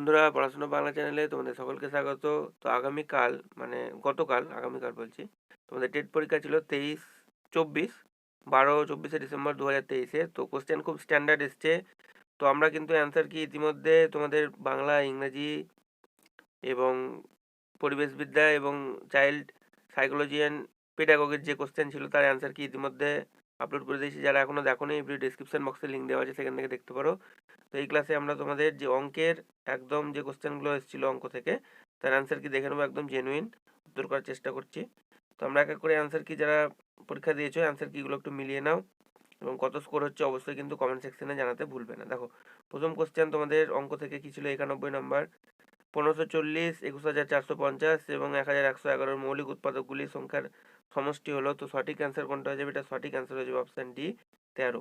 বন্ধুরা, পড়াশোনা বাংলা চ্যানেলে তোমাদের সকলকে স্বাগত। তো আগামীকাল মানে গতকাল, আগামীকাল বলছি, তোমাদের টেট পরীক্ষা ছিল তেইশ চব্বিশ, বারো চব্বিশে ডিসেম্বর দু হাজার তেইশে। তো কোশ্চেন খুব স্ট্যান্ডার্ড এসছে। তো আমরা কিন্তু অ্যান্সার কি ইতিমধ্যে তোমাদের বাংলা, ইংরেজি এবং পরিবেশবিদ্যা এবং চাইল্ড সাইকোলজি অ্যান্ড পেডাগগের যে কোশ্চেন ছিল, তার অ্যান্সার কি ইতিমধ্যে আপলোড করে দিয়েছি। যারা এখনও দেখো নি ভিডিও ডিসক্রিপশন বক্সে লিঙ্ক দেওয়া আছে, সেখান থেকে দেখতে পারো। তো এই ক্লাসে আমরা তোমাদের যে অঙ্কের একদম যে কোশ্চেনগুলো এসেছিল অঙ্ক থেকে, তার অ্যান্সার কি দেখে নেব একদম জেনুইন উত্তর করার চেষ্টা করছি। তো আমরা এক এক করে অ্যান্সার কি যারা পরীক্ষা দিয়েছ অ্যান্সার কিগুলো একটু মিলিয়ে নাও এবং কত স্কোর হচ্ছে অবশ্যই কিন্তু কমেন্ট সেকশনে জানাতে ভুলবে না। দেখো, প্রথম কোশ্চেন তোমাদের অঙ্ক থেকে কী ছিল? একানব্বই নম্বর পনেরোশো চল্লিশ, একুশ হাজার চারশো পঞ্চাশ এবং এক হাজার একশো এগারোর মৌলিক উৎপাদকগুলির সংখ্যার সমষ্টি হলো, তো সঠিক অ্যান্সার কোনটা হয়ে যাবে? এটা সঠিক অ্যান্সার হয়ে যাবে অপশান ডি তেরো।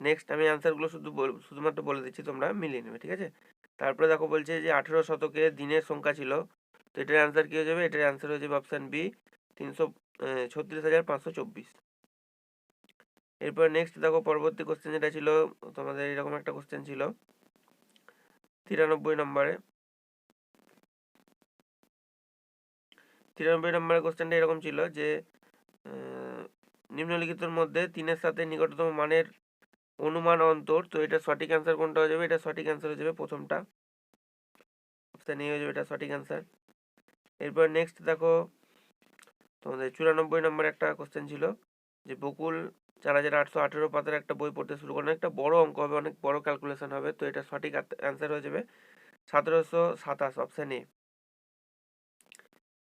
নেক্সট আমি অ্যান্সারগুলো শুধু শুধুমাত্র বলে দিচ্ছি, তোমরা মিলিয়ে নেবে, ঠিক আছে? তারপরে দেখো বলছে যে আঠেরো শতকে দিনের সংখ্যা ছিল, তো এটার অ্যান্সার কী হয়ে যাবে? এটার অ্যান্সার হয়ে যাবে অপশান বি তিনশো ছত্রিশ হাজার পাঁচশো চব্বিশ। এরপর নেক্সট দেখো পরবর্তী কোশ্চেন যেটা ছিল, তোমাদের এরকম একটা কোশ্চেন ছিল তিরানব্বই নম্বরে। তিরানব্বই নম্বরের কোশ্চেনটা এরকম ছিল যে নিম্নলিখিতর মধ্যে তিনের সাথে নিকটতম মানের অনুমান অন্তর, তো এটা সঠিক অ্যান্সার কোনটা হয়ে যাবে? এটা সঠিক অ্যান্সার হয়ে যাবে প্রথমটা। অপশান এ হয়ে যাবে, এটা সঠিক অ্যান্সার এরপর নেক্সট দেখো, তোমাদের চুরানব্বই নম্বর একটা কোশ্চেন ছিল যে বকুল চার হাজার আটশো আঠেরো পাতার একটা বই পড়তে শুরু করেন একটা বড় অঙ্ক হবে, অনেক বড় ক্যালকুলেশন হবে, তো এটা সঠিক অ্যান্সার হয়ে যাবে সতেরোশো সাতাশ অপশান এ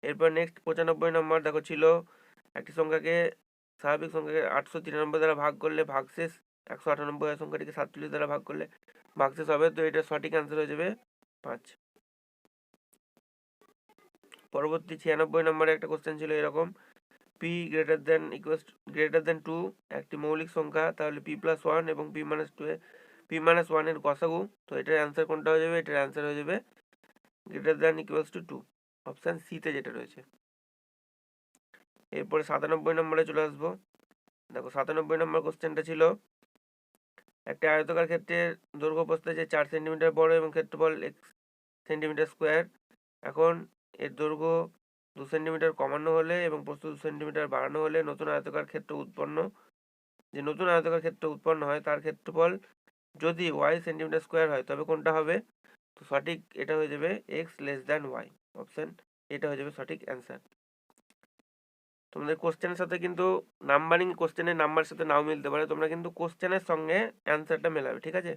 এরপর নেক্সট পঁচানব্বই নম্বর দেখো ছিল, একটি সংখ্যাকে, স্বাভাবিক সংখ্যাকে আটশো তিরানব্বই দ্বারা ভাগ করলে ভাগশেষ একশো আটানব্বই সংখ্যাটিকে সাতচল্লিশ দ্বারা ভাগ করলে ভাগশেষ হবে, তো এটা সঠিক অ্যান্সার হয়ে যাবে পাঁচ। পরবর্তী ছিয়ানব্বই নম্বরে একটা কোশ্চেন ছিল এরকম P greater than equals greater than two একটি মৌলিক সংখ্যা, তাহলে পি প্লাস ওয়ান এবং P minus two P minus ওয়ানের গসাগু তো এটার অ্যান্সার কোনটা হয়ে যাবে? এটার অ্যান্সার হয়ে যাবে greater than equals two two option সিতে যেটা রয়েছে। এরপরে সাতানব্বই নম্বরে চলে আসব। দেখো সাতানব্বই নম্বর কোশ্চেনটা ছিল, একটা আয়তকার ক্ষেত্রে দৈর্ঘ্য প্রস্থ যে চার সেন্টিমিটার বড় এবং ক্ষেত্রফল এক সেন্টিমিটার স্কোয়ার এখন এর দৈর্ঘ্য দু সেন্টিমিটার কমানো হলে এবং প্রস্থ দু সেন্টিমিটার বাড়ানো হলে নতুন আয়তকার ক্ষেত্র উৎপন্ন। যে নতুন আয়তকার ক্ষেত্র উৎপন্ন হয়, তার ক্ষেত্রফল যদি ওয়াই সেন্টিমিটার স্কোয়ার হয়, তবে কোনটা হবে? তো সঠিক এটা হয়ে যাবে X less than Y option এটা হয়ে যাবে সঠিক অ্যান্সার তোমাদের কোশ্চেনের সাথে কিন্তু নাম্বারিং কোশ্চেনের নাম্বারের সাথে নাও মিলতে পারে। তোমরা কিন্তু কোশ্চেনের সঙ্গে অ্যান্সারটা মেলাবে, ঠিক আছে?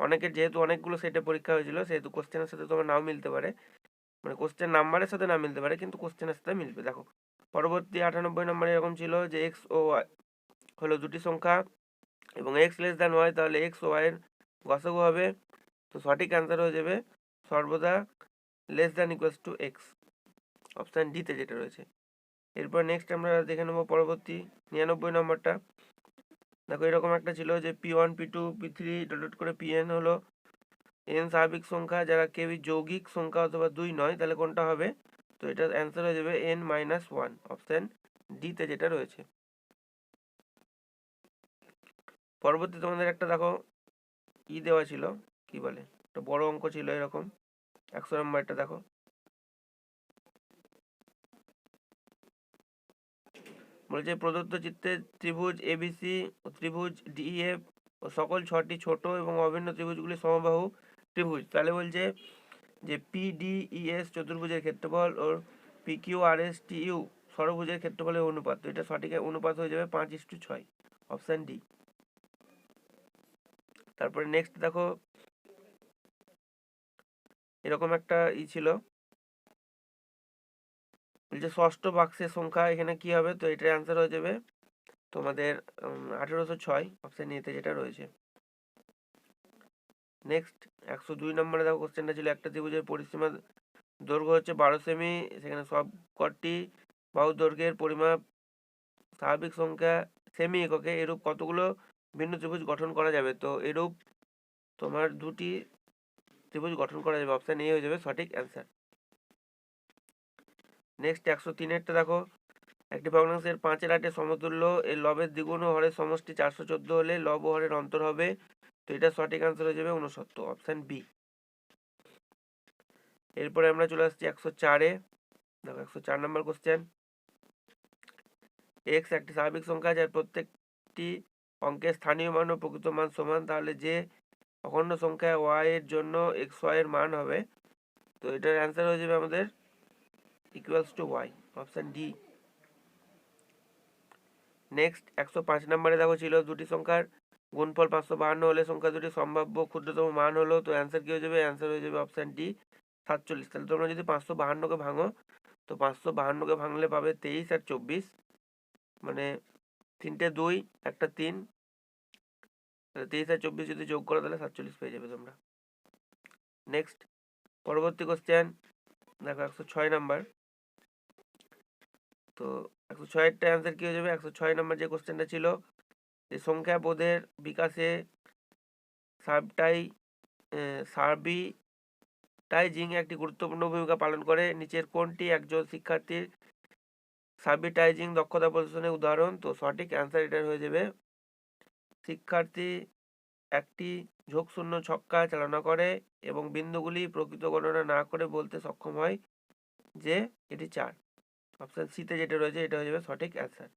অনেকের যেহেতু অনেকগুলো সেটে পরীক্ষা হয়েছিল, সেহেতু কোশ্চেনের সাথে তোমার নাও মিলতে পারে। মানে কোশ্চেন নাম্বারের সাথে না মিলতে পারে, কিন্তু কোশ্চেনের সাথে মিলবে। দেখো, পরবর্তী আটানব্বই নম্বরে এরকম ছিল যে এক্স ও ওয়াই হলো দুটি সংখ্যা এবং এক্স লেস দ্যান ওয়াই তাহলে এক্স ও ওয়াইয়ের গসগু হবে। তো সঠিক অ্যান্সার হয়ে যাবে সর্বদা less than equals two X option ডিতে যেটা রয়েছে। এরপর নেক্সট আমরা দেখে নেব পরবর্তী নিরানব্বই নম্বরটা। দেখো, এরকম একটা ছিল যে P one P two P three dot করে পি এন হলো এন স্বাভাবিক সংখ্যা, যারা কেউই যৌগিক সংখ্যা অথবা দুই নয়, তাহলে কোনটা হবে? তো এটার অ্যান্সার হয়ে যাবে এন মাইনাস ওয়ান অপশান ডিতে যেটা রয়েছে। পরবর্তী তোমাদের একটা দেখো ই দেওয়া ছিল, কি বলে? একটা বড় অঙ্ক ছিল এরকম। একশো নম্বরটা দেখো। বলছে প্রদত্ত চিত্রে ত্রিভুজ এবিসি ত্রিভুজ ডিএফ ও সকল ছটি ছোট এবং অভিন্ন ত্রিভুজগুলি সমবাহু ত্রিভুজ। তাহলে বলছে যে পিডিইএস চতুর্ভুজের ক্ষেত্রফল ও PQ R S T U ষড়ভুজের ক্ষেত্রফলের অনুপাত। তো এটা সঠিক অনুপাত হয়ে যাবে পাঁচ ইস টু ছয়, অপশান ডি। তারপরে নেক্সট দেখো, এরকম একটা ই ছিল। যে ষষ্ঠ বাক্সের সংখ্যা এখানে কি হবে? তো এটার অ্যান্সার হয়ে যাবে তোমাদের আঠেরোশো ছয়, অপশান এতে যেটা রয়েছে। নেক্সট একশো দুই নম্বরে দেখো কোশ্চেনটা ছিল, একটা ত্রিভুজের পরিসীমা দৈর্ঘ্য হচ্ছে বারো সেমি, সেখানে সব কটি বাহু দৈর্ঘ্যের পরিমাপ স্বাভাবিক সংখ্যা সেমি এককে, এরূপ কতগুলো ভিন্ন ত্রিভুজ গঠন করা যাবে? তো এরূপ তোমার দুটি ত্রিভুজ গঠন করা যাবে অপশান এ হয়ে যাবে সঠিক অ্যান্সার নেক্সট একশো তিনেরটা দেখো, একটি ভগ্নাংশের পাঁচের আটে সমতুল্য, এর লবের দ্বিগুণ ও হরের সমষ্টি চারশো চোদ্দ হলে লব হরের অন্তর হবে তো এটা সঠিক আনসার হয়ে যাবে উনসত্তর অপশান বি এরপরে আমরা চলে আসছি একশো চারে দেখো একশো চার নম্বর কোশ্চেন এক্স একটি স্বাভাবিক সংখ্যা যার প্রত্যেকটি অঙ্কের স্থানীয় মান ও প্রকৃত মান সমান, তাহলে যে অখণ্ড সংখ্যা ওয়াই এর জন্য এক্স ওয়াই এর মান হবে, তো এটার অ্যান্সার হয়ে যাবে আমাদের equals two Y option D next একশো পাঁচ নম্বরে দেখো ছিল দুটি সংখ্যার গুণফল পাঁচশো বাহান্ন হলে সংখ্যা দুটি সম্ভাব্য ক্ষুদ্রতম মান হলো তো অ্যান্সার কী হয়ে যাবে? অ্যান্সার হয়ে যাবে অপশান ডি সাতচল্লিশ। তাহলে তোমরা যদি পাঁচশো বাহান্নকে ভাঙো, তো পাঁচশো বাহান্নকে ভাঙলে পাবে তেইশ আর চব্বিশ। মানে তিনটে দুই, একটা তিন। তাহলে তেইশ আর চব্বিশ যদি যোগ করো, তাহলে সাতচল্লিশ পেয়ে যাবে তোমরা। নেক্সট পরবর্তী কোশ্চেন দেখো একশো ছয় নাম্বার তো একশো ছয়েরটা অ্যান্সার কী হয়ে যাবে? একশো ছয় নাম্বার যে কোশ্চেনটা ছিল যে সংখ্যা বোধের বিকাশে সাবটাই সার্বি টাইজিং একটি গুরুত্বপূর্ণ ভূমিকা পালন করে। নিচের কোনটি একজন শিক্ষার্থীর সাবিটাইজিং দক্ষতা প্রদর্শনের উদাহরণ। তো সঠিক অ্যান্সার এটার হয়ে যাবে। শিক্ষার্থী একটি ঝোঁকশূন্য ছক্কা চালনা করে এবং বিন্দুগুলি প্রকৃত গণনা না করে বলতে সক্ষম হয় যে এটি চার। অপশান সিতে যেটা রয়েছে, এটা হয়ে যাবে সঠিক অ্যান্সার।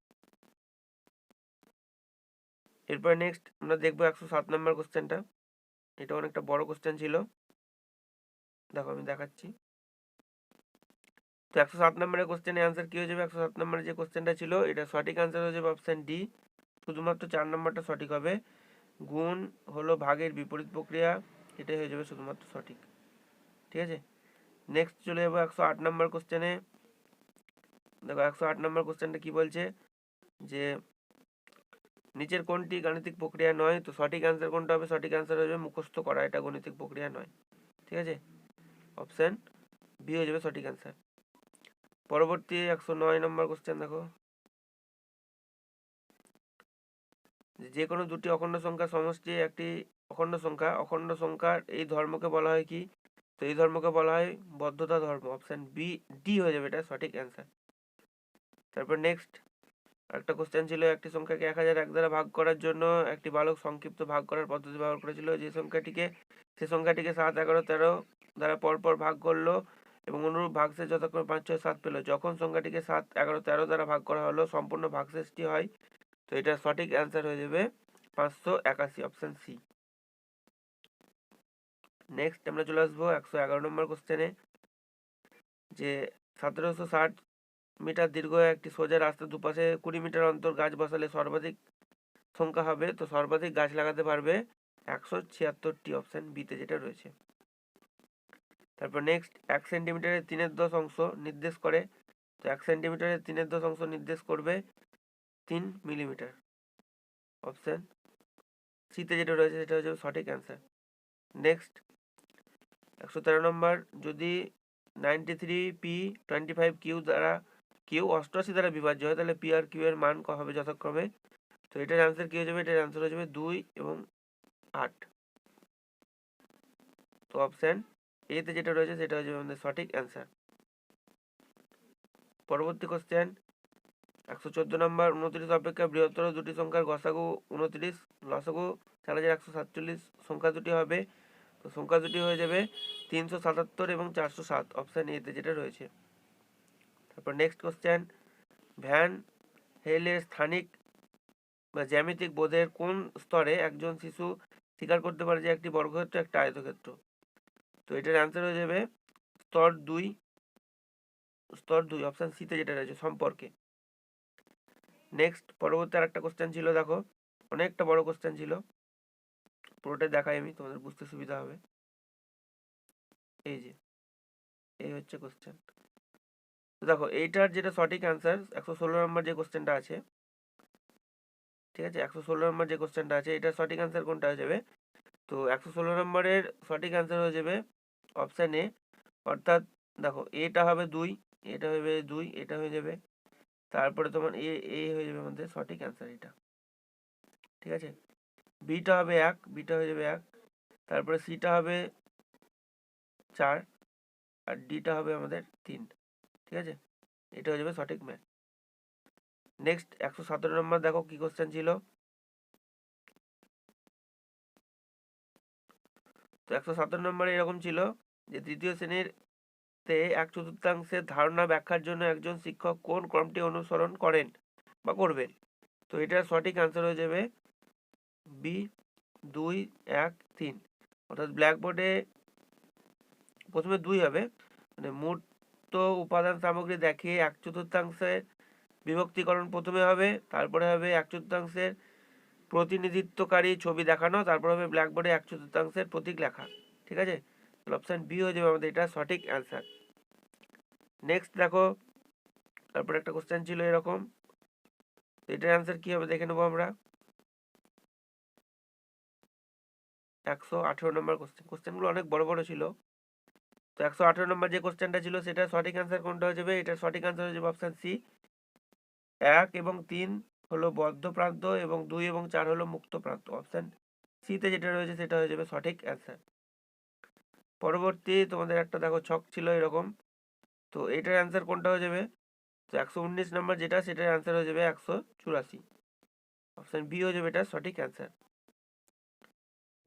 এরপরে নেক্সট আমরা দেখব একশো সাত নম্বর কোশ্চেনটা এটা অনেকটা বড় কোশ্চেন ছিল। দেখো আমি দেখাচ্ছি। তো একশো সাত নম্বরের কোশ্চেনের অ্যান্সার কী হয়ে যাবে? একশো সাত নম্বরের যে কোশ্চেনটা ছিল, এটা সঠিক অ্যান্সার হয়ে যাবে অপশান ডি শুধুমাত্র চার নম্বরটা সঠিক হবে। গুণ হলো ভাগের বিপরীত প্রক্রিয়া, এটাই হয়ে যাবে শুধুমাত্র সঠিক। ঠিক আছে? নেক্সট চলে যাব একশো আট নম্বর কোশ্চেনে দেখো একশো আট নম্বর কোশ্চেনটা কী বলছে? যে নিচের কোনটি গাণিতিক প্রক্রিয়া নয়, তো সঠিক অ্যান্সার কোনটা হবে? সঠিক অ্যান্সার হবে মুখস্থ করা, এটা গণিতিক প্রক্রিয়া নয়। ঠিক আছে? অপশান বি হয়ে যাবে সঠিক অ্যান্সার পরবর্তী একশো নয় নম্বর কোশ্চেন দেখো। যে কোনো দুটি অখণ্ড সংখ্যা সমষ্টি একটি অখণ্ড সংখ্যা। অখণ্ড সংখ্যার এই ধর্মকে বলা হয় কি? তো এই ধর্মকে বলা হয় বদ্ধতা ধর্ম। অপশান বি ডি হয়ে যাবে এটা সঠিক অ্যান্সার তারপর নেক্সট একটা কোশ্চেন ছিল, একটি সংখ্যাকে এক হাজার এক দ্বারা ভাগ করার জন্য, একটি বালক সংক্ষিপ্ত ভাগ করার পদ্ধতি ব্যবহার করেছিল। যে সংখ্যাটিকে, সে সংখ্যাটিকে সাত, এগারো, তেরো দ্বারা পরপর ভাগ করল এবং অনুরূপ ভাগশেষ যথাক্রমে পাঁচ, ছয়, সাত পেল। যখন সংখ্যাটিকে সাত, এগারো, তেরো দ্বারা ভাগ করা হলো, সম্পূর্ণ ভাগশেষটি হয়, তো এটা সঠিক অ্যান্সার হয়ে যাবে পাঁচশো একাশি অপশান সি নেক্সট আমরা চলে আসব একশো এগারো নম্বর কোশ্চেনে যে সতেরোশো ষাট মিটার দীর্ঘ একটি সোজা রাস্তার দুপাশে কুড়ি মিটার অন্তর গাছ বসালে সর্বাধিক সংখ্যা হবে, তো সর্বাধিক গাছ লাগাতে পারবে একশো ছিয়াত্তরটি অপশান বিতে যেটা রয়েছে। তারপর নেক্সট এক সেন্টিমিটারের তিনের দশ অংশ নির্দেশ করে, তো এক সেন্টিমিটারের তিনের দশ অংশ নির্দেশ করবে তিন মিলিমিটার অপশান সিতে যেটা রয়েছে সেটা হচ্ছে সঠিক অ্যান্সার নেক্সট একশো তেরো নম্বর যদি ninety three P twenty five Q দ্বারা কিউ অষ্টআশি দ্বারা বিভাজ্য হয়, তাহলে পি আর কিউ এর মান হবে যথাক্রমে? তো এটার অ্যান্সার কী হয়ে যাবে? এটার অ্যান্সার হয়ে যাবে দুই এবং আট। তো অপশান এতে যেটা রয়েছে, সেটা হয়ে যাবে আমাদের সঠিক অ্যান্সার পরবর্তী কোশ্চেন একশো চোদ্দ নম্বর, উনত্রিশ অপেক্ষা বৃহত্তর দুটি সংখ্যার গসাগু উনত্রিশ, লসাগু চার হাজার একশো সাতচল্লিশ সংখ্যা দুটি হবে। তো সংখ্যা দুটি হয়ে যাবে তিনশো সাতাত্তর এবং চারশো সাত অপশান এতে যেটা রয়েছে। তারপর নেক্সট কোশ্চেন ভ্যান হেলের স্থানিক বা জ্যামিতিক বোধের কোন স্তরে একজন শিশু স্বীকার করতে পারে যে একটি বর্গক্ষেত্র, একটা আয়তক্ষেত্র? তো এটার অ্যান্সার হয়ে যাবে স্তর দুই স্তর দুই অপশান সিতে যেটা রয়েছে, সম্পর্কে। নেক্সট পরবর্তী আর একটা কোশ্চেন ছিল, দেখো, অনেকটা বড় কোশ্চেন ছিল। পুরোটাই দেখাই আমি, তোমাদের বুঝতে সুবিধা হবে। এই যে, এই হচ্ছে কোশ্চেন দেখো, এইটার যেটা সঠিক অ্যান্সার একশো ষোলো নম্বর যে কোশ্চেনটা আছে, ঠিক আছে? একশো ষোলো নম্বর যে কোশ্চেনটা আছে, এটার সঠিক অ্যান্সার কোনটা হয়ে যাবে? তো একশো ষোলো নম্বরের সঠিক অ্যান্সার হয়ে যাবে অপশান এ অর্থাৎ দেখো এটা হবে দুই এটা হবে দুই এটা হয়ে যাবে, তারপরে তোমার এ এ হয়ে যাবে আমাদের সঠিক অ্যান্সার এটা, ঠিক আছে? বিটা হবে এক বিটা হয়ে যাবে এক, তারপরে সিটা হবে চার, আর ডিটা হবে আমাদের তিন। ঠিক আছে? এটা হয়ে যাবে সঠিক ম্যাথ নেক্সট একশো সতেরো নম্বর দেখো কি কোশ্চেন ছিল? তো একশো সতেরো নম্বরে এরকম ছিল যে তৃতীয় শ্রেণির তে এক চতুর্থাংশের ধারণা ব্যাখ্যার জন্য একজন শিক্ষক কোন ক্রমটি অনুসরণ করেন বা করবেন? তো এটার সঠিক অ্যান্সার হয়ে যাবে বি দুই এক তিন। অর্থাৎ ব্ল্যাকবোর্ডে প্রথমে দুই হবে মানে মূর্ত উপাদান সামগ্রী দেখিয়ে এক চতুর্থাংশে বিভক্তিকরণ প্রথমে হবে, তারপরে হবে এক চতুর্থাংশের প্রতিনিধিত্বকারী ছবি দেখানো, তারপর হবে ব্ল্যাকবোর্ডে এক চতুর্থাংশের প্রতীক লেখা। ঠিক আছে? অপশান বি হয়ে যাবে আমাদের এটা সঠিক অ্যান্সার নেক্সট দেখো, তারপর একটা কোশ্চেন ছিল এরকম। এটার অ্যান্সার কী হবে দেখে নেব আমরা। একশো আঠেরো নম্বর কোশ্চেন কোশ্চেনগুলো অনেক বড় বড় ছিল। তো একশো আঠেরো নম্বর যে কোশ্চেনটা ছিল, সেটা সঠিক অ্যান্সার কোনটা হয়ে যাবে? এটার সঠিক অ্যান্সার হয়ে যাবে অপশান সি এক এবং তিন হলো বদ্ধ প্রান্ত এবং দুই এবং চার হলো মুক্ত প্রান্ত। অপশান সিতে যেটা রয়েছে, সেটা হয়ে যাবে সঠিক অ্যান্সার পরবর্তী তোমাদের একটা দেখো, ছক ছিল এরকম। তো এটার অ্যান্সার কোনটা হয়ে যাবে? তো একশো উনিশ নম্বর যেটা, সেটার অ্যান্সার হয়ে যাবে একশো চুরাশি। অপশান বি হয়ে যাবে এটা সঠিক অ্যান্সার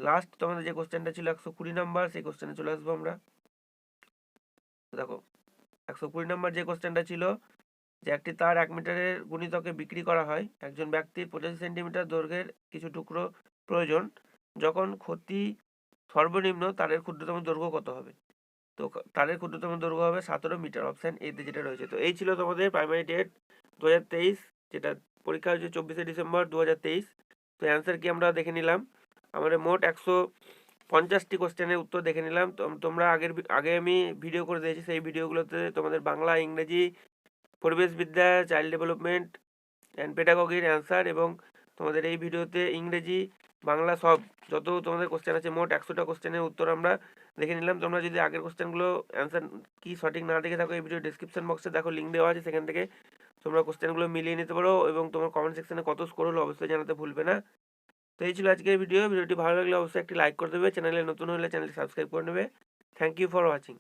লাস্ট তোমাদের যে কোশ্চেনটা ছিল, একশো কুড়ি নাম্বার, সেই কোশ্চেনে চলে আসব আমরা। দেখো, একশো কুড়ি নাম্বার যে কোশ্চেনটা ছিল যে একটি তার এক মিটারের গুণিতকে বিক্রি করা হয়, একজন ব্যক্তির পঁচাশি সেন্টিমিটার দৈর্ঘ্যের কিছু টুকরো প্রয়োজন, যখন ক্ষতি সর্বনিম্ন তারের ক্ষুদ্রতম দৈর্ঘ্য কত হবে? তো তারের ক্ষুদ্রতম দৈর্ঘ্য হবে সতেরো মিটার অপশান এতে যেটা রয়েছে। তো এই ছিল তোমাদের প্রাইমারি টেট দু হাজার তেইশ, যেটা পরীক্ষা হয়েছে চব্বিশে ডিসেম্বর দু হাজার তেইশ। তো অ্যান্সার কি আমরা দেখে নিলাম? আমাদের মোট একশো পঞ্চাশটি কোশ্চেনের উত্তর দেখে নিলাম। তোমরা আগের আগে আমি ভিডিও করে দিয়েছি, সেই ভিডিওগুলোতে তোমাদের বাংলা, ইংরেজি পরিবেশবিদ্যা চাইল্ড ডেভেলপমেন্ট অ্যান্ড পেডাগগির অ্যান্সার এবং তোমাদের এই ভিডিওতে ইংরেজি, বাংলা সব, যত তোমাদের কোশ্চেন আছে, মোট একশোটা কোশ্চেনের উত্তর আমরা দেখে নিলাম। তোমরা যদি আগের কোশ্চেনগুলো অ্যান্সার কি সঠিক না দেখে থাকো, এই ভিডিও ডিসক্রিপশন বক্সে দেখো লিঙ্ক দেওয়া আছে, সেখান থেকে তোমরা কোশ্চেনগুলো মিলিয়ে নিতে পারো এবং তোমার কমেন্ট সেকশনে কত স্কোর হলো অবশ্যই জানাতে ভুলবে না। তো এই ছিল আজকের ভিডিও ভিডিওটি ভালো লাগলে অবশ্যই একটি লাইক করে দেবে। চ্যানেলে নতুন হলে চ্যানেলটি সাবস্ক্রাইব করে নেবে। Thank you for watching